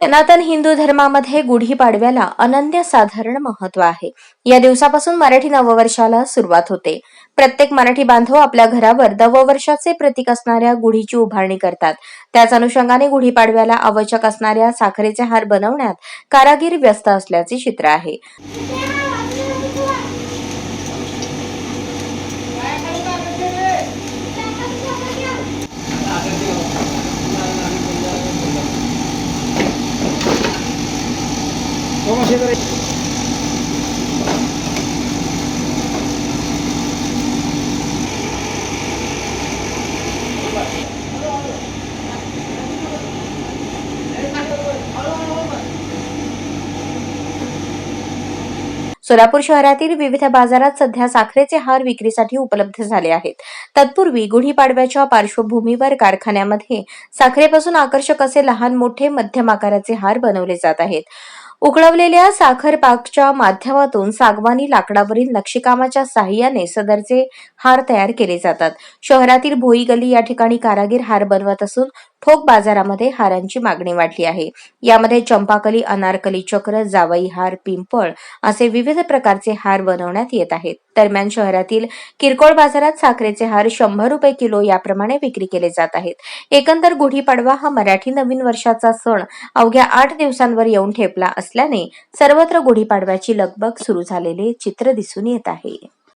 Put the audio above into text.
सनातन हिंदू धर्मामध्ये गुढीपाडव्याला अनन्यसाधारण महत्त्व आहे. या दिवसापासून मराठी नववर्षाला सुरुवात होते. प्रत्येक मराठी बांधव आपल्या घरावर नववर्षाचे प्रतीक असणाऱ्या गुढीची उभारणी करतात. त्याच अनुषंगाने गुढीपाडव्याला आवश्यक असणाऱ्या साखरेचे हार बनवण्यात कारागीर व्यस्त असल्याचे चित्र आहे. सोलापूर शहरातील विविध बाजारात सध्या साखरेचे हार विक्रीसाठी उपलब्ध झाले आहेत. तत्पूर्वी गुढीपाडव्याच्या पार्श्वभूमीवर कारखान्यामध्ये साखरेपासून आकर्षक असे लहान मोठे मध्यम आकाराचे हार बनवले जात आहेत. उकळवलेल्या साखर पाकच्या माध्यमातून सागवानी लाकडावरील नक्षीकामाच्या साह्याने सदरचे हार तयार केले जातात. शहरातील भोई गल्ली या ठिकाणी कारागीर हार बनवत असून ठोक बाजारामध्ये हारांची मागणी वाढली आहे. यामध्ये चंपाकली अनारकली चक्र जावई हार पिंपळ असे विविध प्रकारचे हार बनवण्यात येत आहेत. दरम्यान शहरातील किरकोळ बाजारात साखरेचे हार शंभर रुपये किलो याप्रमाणे विक्री केले जात आहेत. एकंदर गुढीपाडवा हा मराठी नवीन वर्षाचा सण अवघ्या आठ दिवसांवर येऊन ठेपला असल्याने सर्वत्र गुढीपाडव्याची लगबग सुरू झालेले चित्र दिसून येत आहे.